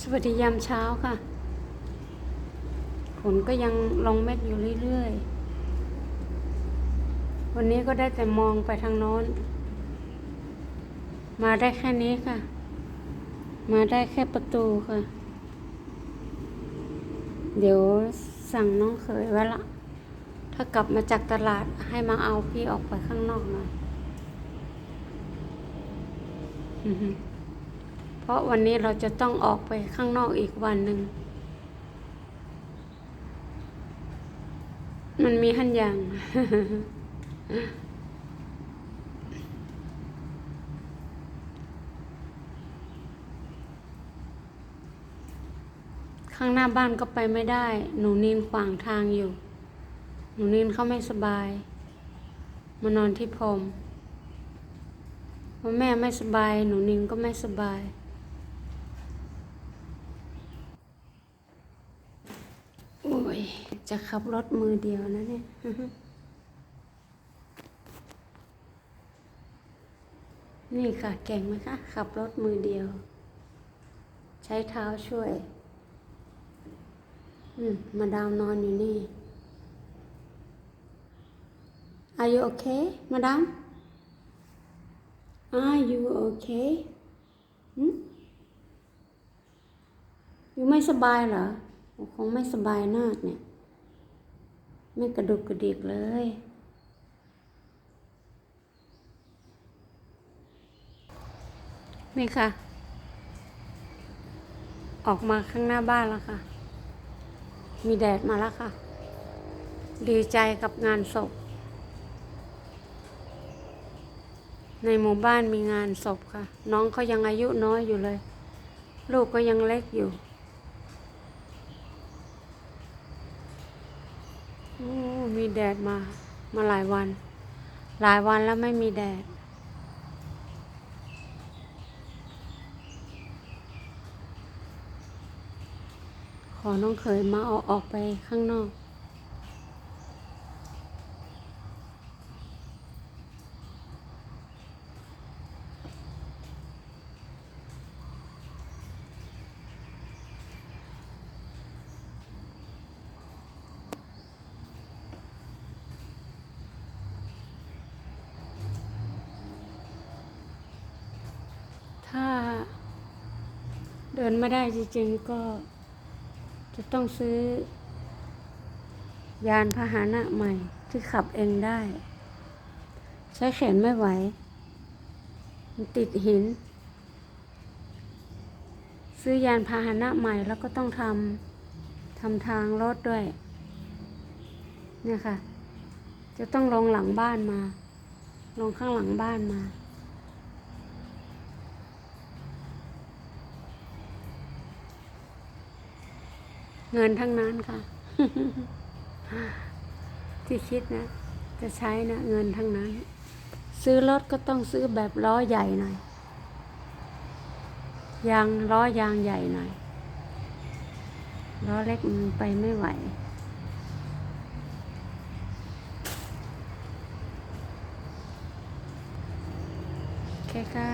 สวัสดียามเช้าค่ะ ฝนก็ยังลงเม็ดอยู่เรื่อยๆ วันนี้ก็ได้แต่มองไปทางโน้น มาได้แค่นี้ค่ะ มาได้แค่ประตูค่ะ เดี๋ยวสั่งน้องเขยไว้ละ ถ้ากลับมาจากตลาดให้มาเอาพี่ออกไปข้างนอกหน่อย อือ เพราะวันนี้เราจะต้องออกไปข้างนอกอีกวันหนึ่ง มันมีหันอย่าง ข้างหน้าบ้านก็ไปไม่ได้ หนูนินขวางทางอยู่ หนูนินเขาไม่สบาย มานอนที่พรมพราแม่ไม่สบาย หนูนินก็ไม่สบาย โอ้ย จะขับรถมือเดียวนะเนี่ยนี่ค่ะเก่งไหมคะขับรถมือเดียว ใช้เท้าช่วย อืมมาดามนอนอยู่นี่ Are you okay, madam? Are you okay? หืมอยู่ไม่สบายเหรอ คงไม่สบายนาดเนี่ย ไม่กระดุกกระดิกเลย นี่ค่ะ ออกมาข้างหน้าบ้านแล้วค่ะ มีแดดมาแล้วค่ะ ดีใจกับงานศพ ในหมู่บ้านมีงานศพค่ะ น้องเขายังอายุน้อยอยู่เลย ลูกก็ยังเล็กอยู่โอ้ มีแดดมา มาหลายวัน หลายวันแล้วไม่มีแดด ขอน้องเขยมาออกออกไปข้างนอก ถ้าเดินไม่ได้จริงๆก็จะต้องซื้อ ยานพาหนะใหม่ที่ขับเองได้ ใช้แขนไม่ไหว มันติดหิน ซื้อยานพาหนะใหม่แล้วก็ต้องทำทำทางรถด้วย เนี่ยค่ะ จะต้องลงหลังบ้านมา ลงข้างหลังบ้านมา เงินทั้งนั้นค่ะ ที่คิดนะ จะใช้นะเงินทั้งนั้น ซื้อรถก็ต้องซื้อแบบล้อใหญ่หน่อยยางล้อยางใหญ่หน่อยล้อเล็กมันไปไม่ไหวแค่ค่ะ